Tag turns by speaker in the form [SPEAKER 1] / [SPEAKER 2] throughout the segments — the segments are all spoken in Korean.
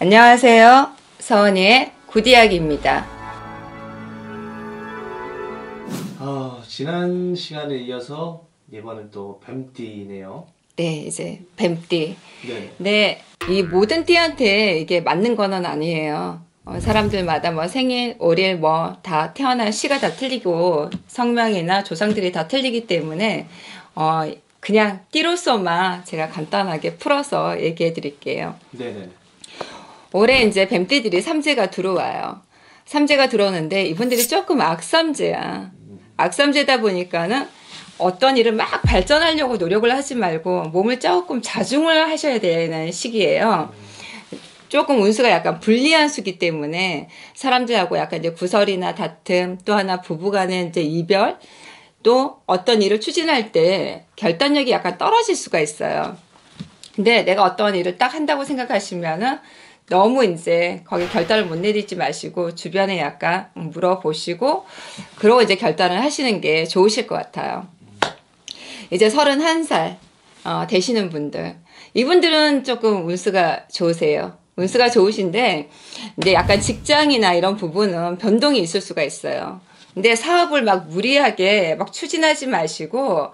[SPEAKER 1] 안녕하세요. 서원이의 굿이야기입니다.
[SPEAKER 2] 아, 지난 시간에 이어서 이번엔 또 뱀띠네요.
[SPEAKER 1] 네, 이제 뱀띠.
[SPEAKER 2] 네.
[SPEAKER 1] 네, 이 모든 띠한테 이게 맞는 거는 아니에요. 어, 사람들마다 뭐 생일, 월일 뭐 다 태어난 시가 다 틀리고 성명이나 조상들이 다 틀리기 때문에 어, 그냥 띠로서만 제가 간단하게 풀어서 얘기해 드릴게요.
[SPEAKER 2] 네네.
[SPEAKER 1] 올해 이제 뱀띠들이 삼재가 들어와요. 삼재가 들어오는데 이분들이 조금 악삼재야. 악삼재다 보니까는 어떤 일을 막 발전하려고 노력을 하지 말고 몸을 조금 자중을 하셔야 되는 시기예요. 조금 운수가 약간 불리한 수기 때문에 사람들하고 약간 이제 구설이나 다툼 또 하나 부부간의 이제 이별 또 어떤 일을 추진할 때 결단력이 약간 떨어질 수가 있어요. 근데 내가 어떤 일을 딱 한다고 생각하시면은 너무 이제 거기 결단을 못 내리지 마시고 주변에 약간 물어보시고 그러고 이제 결단을 하시는 게 좋으실 것 같아요. 이제 31살 어, 되시는 분들 이분들은 조금 운수가 좋으세요. 운수가 좋으신데 이제 약간 직장이나 이런 부분은 변동이 있을 수가 있어요. 근데 사업을 막 무리하게 막 추진하지 마시고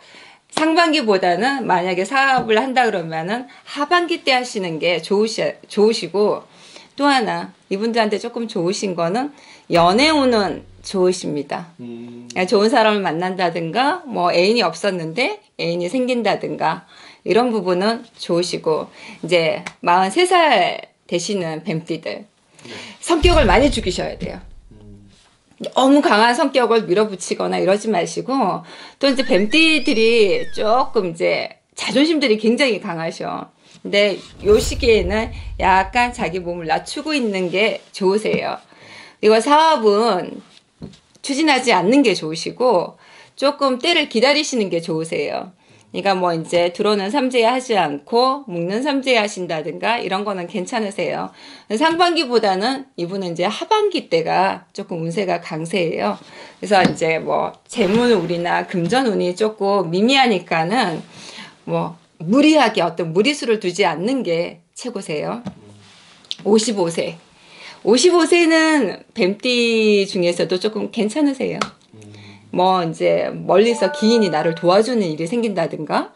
[SPEAKER 1] 상반기보다는 만약에 사업을 한다 그러면은 하반기 때 하시는 게 좋으시, 좋으시고 또 하나 이분들한테 조금 좋으신 거는 연애 운은 좋으십니다.
[SPEAKER 2] 음,
[SPEAKER 1] 그러니까 좋은 사람을 만난다든가 뭐 애인이 없었는데 애인이 생긴다든가 이런 부분은 좋으시고 이제 43살 되시는 뱀띠들 성격을 많이 죽이셔야 돼요.
[SPEAKER 2] 음,
[SPEAKER 1] 너무 강한 성격을 밀어붙이거나 이러지 마시고 또 이제 뱀띠들이 조금 이제 자존심들이 굉장히 강하셔. 근데 요 시기에는 약간 자기 몸을 낮추고 있는 게 좋으세요. 이거 사업은 추진하지 않는 게 좋으시고 조금 때를 기다리시는 게 좋으세요. 그러니까 뭐 이제 들어오는 삼재 하지 않고 묶는 삼재 하신다든가 이런 거는 괜찮으세요. 상반기보다는 이분은 이제 하반기 때가 조금 운세가 강세예요. 그래서 이제 뭐 재물 운이나 금전 운이 조금 미미하니까는 뭐 무리하게 어떤 무리수를 두지 않는 게 최고세요. 55세. 55세는 뱀띠 중에서도 조금 괜찮으세요. 뭐 이제 멀리서 기인이 나를 도와주는 일이 생긴다든가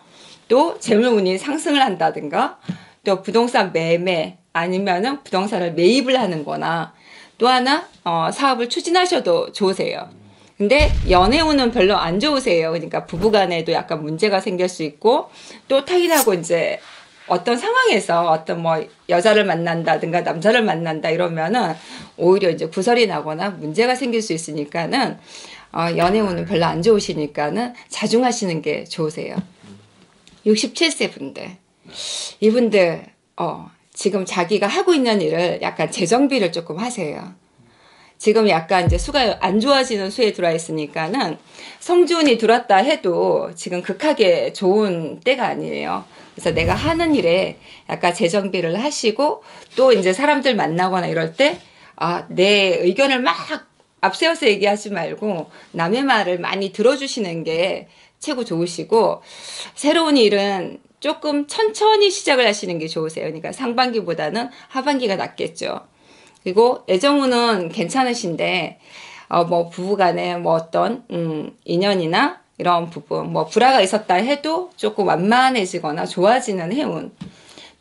[SPEAKER 1] 또 재물운이 상승을 한다든가 또 부동산 매매 아니면은 부동산을 매입을 하는 거나 또 하나 어, 사업을 추진하셔도 좋으세요. 근데 연애운은 별로 안 좋으세요. 그러니까 부부간에도 약간 문제가 생길 수 있고 또 타인하고 이제 어떤 상황에서 어떤 뭐 여자를 만난다든가 남자를 만난다 이러면은 오히려 이제 구설이 나거나 문제가 생길 수 있으니까는 어, 연애운은 별로 안 좋으시니까는 자중하시는 게 좋으세요. 67세 분들 이분들 어, 지금 자기가 하고 있는 일을 약간 재정비를 조금 하세요. 지금 약간 이제 수가 안 좋아지는 수에 들어와 있으니까는 성주운이 들어왔다 해도 지금 극하게 좋은 때가 아니에요. 그래서 내가 하는 일에 약간 재정비를 하시고 또 이제 사람들 만나거나 이럴 때 아, 내 의견을 막 앞세워서 얘기하지 말고 남의 말을 많이 들어주시는 게 최고 좋으시고 새로운 일은 조금 천천히 시작을 하시는 게 좋으세요. 그러니까 상반기보다는 하반기가 낫겠죠. 그리고 애정운은 괜찮으신데 어 뭐 부부간에 뭐 어떤 음 인연이나 이런 부분 뭐 불화가 있었다 해도 조금 완만해지거나 좋아지는 해운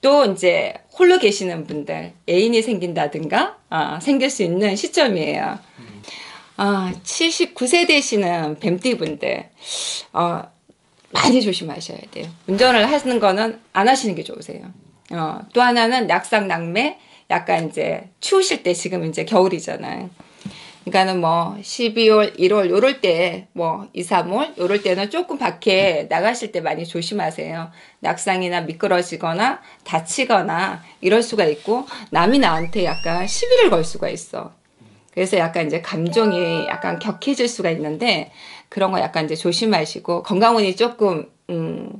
[SPEAKER 1] 또 이제 홀로 계시는 분들 애인이 생긴다든가 아, 생길 수 있는 시점이에요. 아 79세 되시는 뱀띠 분들 어, 많이 조심하셔야 돼요. 운전을 하는 거는 안 하시는 게 좋으세요. 어, 또 하나는 낙상 낙매 약간 이제 추우실 때 지금 이제 겨울이잖아요. 그러니까는 뭐 12월, 1월 요럴 때 뭐 2, 3월 요럴 때는 조금 밖에 나가실 때 많이 조심하세요. 낙상이나 미끄러지거나 다치거나 이럴 수가 있고 남이 나한테 약간 시비를 걸 수가 있어. 그래서 약간 이제 감정이 약간 격해질 수가 있는데 그런 거 약간 이제 조심하시고 건강운이 조금 음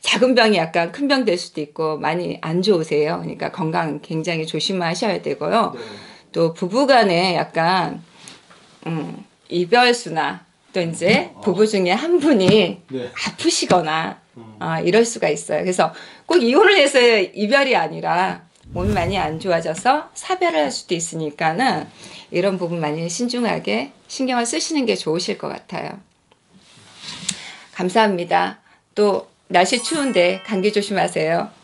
[SPEAKER 1] 작은 병이 약간 큰 병 될 수도 있고 많이 안 좋으세요. 그러니까 건강 굉장히 조심하셔야 되고요.
[SPEAKER 2] 네.
[SPEAKER 1] 또 부부간에 약간 음, 이별수나 또 이제 부부 중에 한 분이
[SPEAKER 2] 네.
[SPEAKER 1] 아프시거나
[SPEAKER 2] 음.
[SPEAKER 1] 아, 이럴 수가 있어요. 그래서 꼭 이혼을 해서 이별이 아니라 몸이 많이 안 좋아져서 사별을 할 수도 있으니까는 이런 부분 많이 신중하게 신경을 쓰시는 게 좋으실 것 같아요. 감사합니다. 또 날씨 추운데 감기 조심하세요.